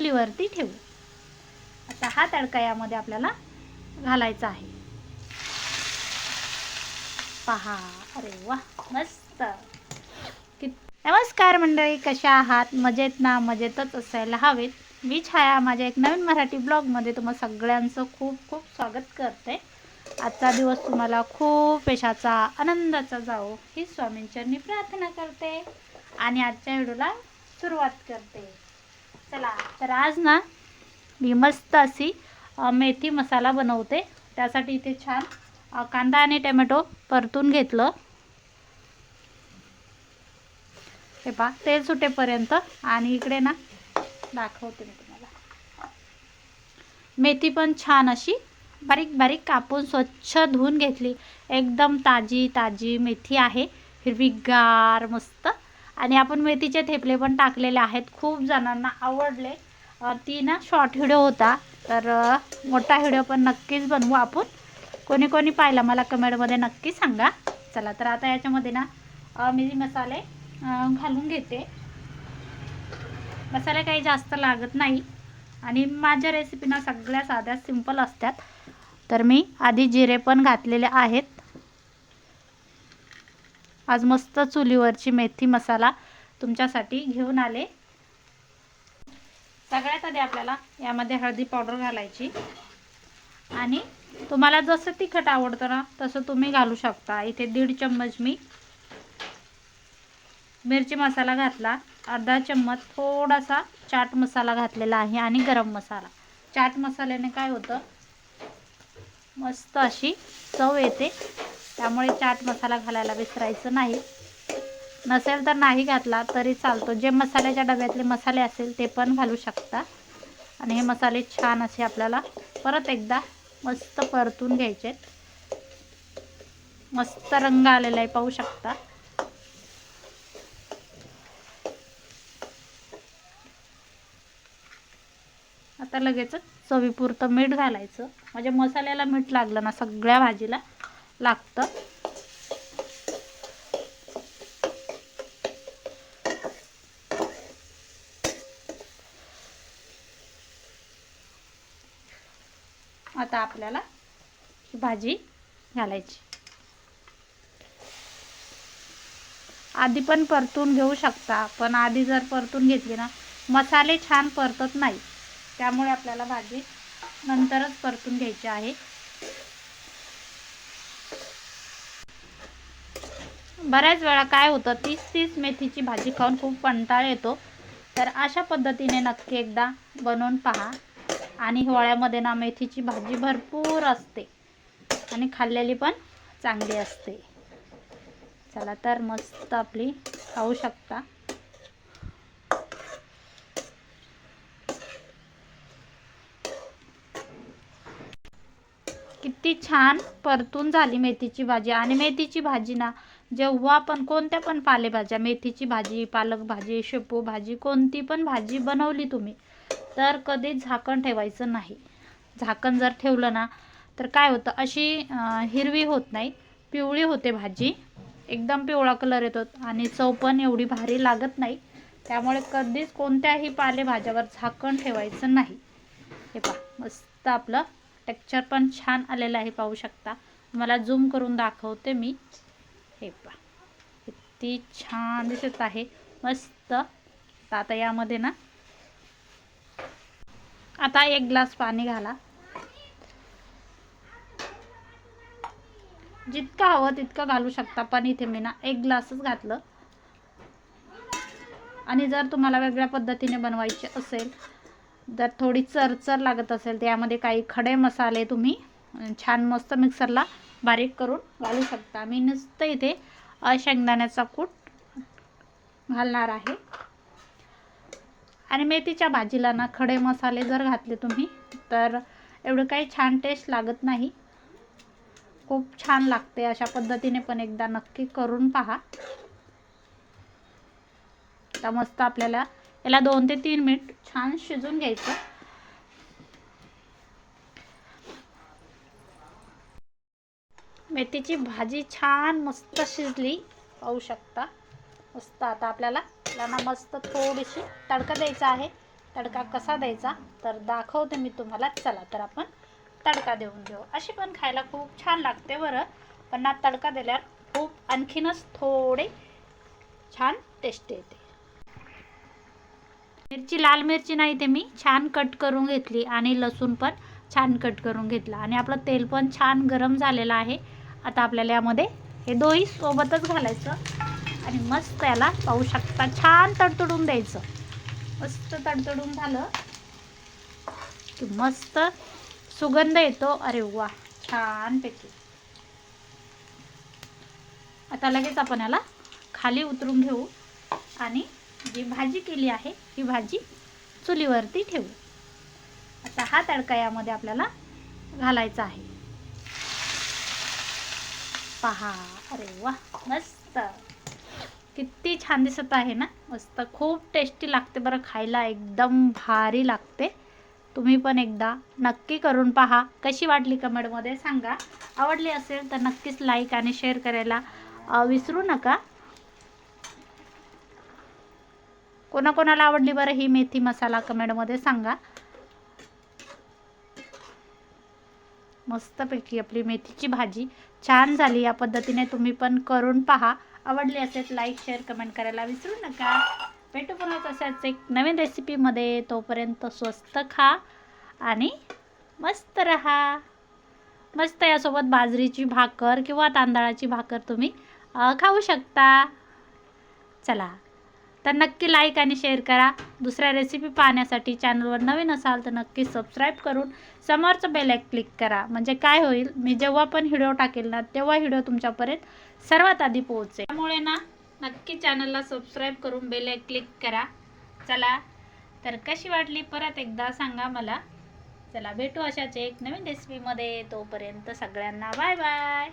चुलीवरती ठेवू. आता हा तडका यामध्ये आपल्याला घालायचा आहे. पहा अरे वा मस्त. नमस्कार मंडळी कशा आहात? मजेत ना? मजेतच असायला हवेत. मी छाया माझ्या एक नवीन मराठी ब्लॉगमध्ये तुम्हा सगळ्यांचं खूप खूप स्वागत करते. आजचा दिवस तुम्हाला खूप यशाचा आनंदाचा जाओ ही स्वामींचरणी प्रार्थना करते. आणि आजच्या व्हिडिओला सुरुवात करते. चला तर आज ना मी मस्त अशी मेथी मसाला बनवते. त्यासाठी इथे छान कांदा आणि टमॅटो परतून घेतलं. हे पहा तेल सुटेपर्यंत आणि इकडे ना दाखवते मी तुम्हाला. मेथी पण छान अशी बारीक बारीक कापून स्वच्छ धुवून घेतली. एकदम ताजी ताजी मेथी आहे. हिरवीगार मस्त. आणि आपण मेथीचे थेपले पण टाकलेले आहेत. खूप जणांना आवडले. ती ना शॉर्ट व्हिडिओ होता. तर मोठा व्हिडिओ पण नक्कीच बनवू आपण. कोणी कोणी पाहिला मला कमेंटमध्ये नक्की सांगा. चला तर आता याच्यामध्ये ना मी मसाले घालून घेते. मसाले काही जास्त लागत नाही. आणि माझ्या रेसिपीना सगळ्या साध्या सिंपल असतात. तर मी आधी जिरे पण घातलेले आहेत. आज मस्त चुलीवरची मेथी मसाला तुमच्यासाठी घेऊन आले. सगळ्यात आधी आपल्याला यामध्ये हळदी पावडर घालायची. आणि तुम्हाला जसं तिखट आवडतं ना तसं तुम्ही घालू शकता. इथे दीड चम्मच मी मिरची मसाला घातला. अर्धा चम्मच थोडासा चाट मसाला घातलेला आहे आणि गरम मसाला. चाट मसाल्याने काय होतं? मस्त अशी चव येते. त्यामुळे चाट मसाला घालायला विसरायचं नाही. नसेल तर नाही घातला तरी चालतो. जे मसाल्याच्या डब्यातले मसाले असेल ते पण घालू शकता. आणि हे मसाले छान असे आपल्याला परत एकदा मस्त परतून घ्यायचे. मस्त रंग आलेला आहे पाहू शकता. आता लगेचच चवीपुरतं मीठ घालायचं. म्हणजे मसाल्याला मीठ लागलं ना सगळ्या भाजीला. लागतं. आता आपल्याला ही भाजी घालायची. आधी पण परतून घेऊ शकता पण आधी जर परतून घेतली ना मसाले छान परतत नाही. त्यामुळे आपल्याला भाजी नंतरच परतून घ्यायची आहे. बऱ्याच वेळा काय होतं तीस तीस मेथीची भाजी खाऊन खूप कंटाळ येतो. तर अशा पद्धतीने नक्की एकदा बनवून पहा. आणि हिवाळ्यामध्ये ना मेथीची भाजी भरपूर असते. आणि खाल्लेली पण चांगली असते. चला तर मस्त आपली खाऊ शकता. किती छान परतून झाली मेथीची भाजी. आणि मेथीची भाजी ना जेव्हा पण कोणत्या पण पालेभाज्या मेथीची भाजी पालक भाजी शेपू भाजी कोणती पण भाजी बनवली तुम्ही तर कधीच झाकण ठेवायचं नाही. झाकण जर ठेवलं ना तर काय होतं अशी हिरवी होत नाही पिवळी होते भाजी. एकदम पिवळा कलर येतो आणि चव पण एवढी भारी लागत नाही. त्यामुळे कधीच कोणत्याही पालेभाज्यावर झाकण ठेवायचं नाही. हे पहा मस्त आपलं टेक्चर पण छान आलेलं आहे पाहू शकता. मला झूम करून दाखवते मी. हे पहा. किती छान दिसत आहे. मस्त. आता यामध्ये ना आता एक ग्लास पाणी घाला. जितकं हवं तितकं घालू शकता पण इथे मी ना एक ग्लासच घातलं. आणि जर तुम्हाला वेगळ्या पद्धतीने बनवायचे असेल जर थोडी चरचर लागत असेल तर यामध्ये काही खडे मसाले तुम्ही छान मस्त मिक्सरला बारीक करून घालू शकता. मी नुसतं इथे शेंगदाण्याचा कूट घालणार आहे. आणि मेथीच्या भाजीला ना खडे मसाले जर घातले तुम्ही तर एवढं काही छान टेस्ट लागत नाही. खूप छान लागते. अशा पद्धतीने पण एकदा नक्की करून पहा. तर मस्त आपल्याला याला दोन ते तीन मिनिट छान शिजून घ्यायचं. मेथीची भाजी छान मस्त शिजली. पाहू शकता. मस्त आता आपल्याला त्यांना मस्त थोडीशी तडका द्यायचा आहे. तडका कसा द्यायचा? तर दाखवते मी तुम्हाला. चला तर आपण तडका देऊन घेऊ. अशी पण खायला खूप छान लागते बरं. पण ना तडका दिल्यावर खूप आणखीनच थोडे छान टेस्ट येते. मिरची लाल मिरची नाही ते मी छान कट करून घेतली आणि लसूण पण छान कट करून घेतला. आणि आपलं तेल पण छान गरम झालेलं आहे. आता आपल्याला यामध्ये हे दोही सोबतच घालायचं. आणि मस्त याला पाहू शकता छान तडतडून द्यायचं. मस्त तडतडून झालं की मस्त सुगंध येतो. अरे वा छानपैकी आता लगेच आपण याला खाली उतरून घेऊ आणि जी भाजी केली आहे ही भाजी चुलीवरती ठेवू. आता हा तडका यामध्ये आपल्याला घालायचा आहे. पहा. अरे वा मस्त. किती छान दिसत आहे ना? मस्त. खूप टेस्टी लागते बरं खायला. एकदम भारी लागते. तुम्ही पण एकदा नक्की करून पहा. कशी वाटली कमेंटमध्ये सांगा. आवडली असेल तर नक्कीच लाईक आणि शेअर करायला विसरू नका. कोणाकोणाला आवडली बरं ही मेथी मसाला कमेंटमध्ये सांगा. मस्तपैकी आपली मेथीची भाजी. छान झाली या पद्धतीने तुम्ही पण करून पहा. आवडली असेल लाईक शेअर कमेंट करायला विसरू नका. भेटू पुन्हा तशाच एक नवीन रेसिपीमध्ये तोपर्यंत स्वस्त खा आणि मस्त रहा. मस्त यासोबत बाजरीची भाकर किंवा तांदळाची भाकर तुम्ही खाऊ शकता. चला. तर नक्की लाईक आणि शेअर करा. दुसऱ्या रेसिपी पाहण्यासाठी चॅनलवर नवीन असाल तर नक्की सबस्क्राईब करून समोरचं बेल क्लिक करा. म्हणजे काय होईल? मी जेव्हा पण व्हिडिओ टाकेल ना तेव्हा व्हिडिओ तुमच्यापर्यंत सर्वात आधी पोहोचेल. त्यामुळे ना नक्की चॅनलला सबस्क्राईब करून बेल क्लिक करा. चला तर कशी वाटली? परत एकदा सांगा मला. चला भेटू अशाच एक नवीन रेसिपीमध्ये तोपर्यंत सगळ्यांना बाय बाय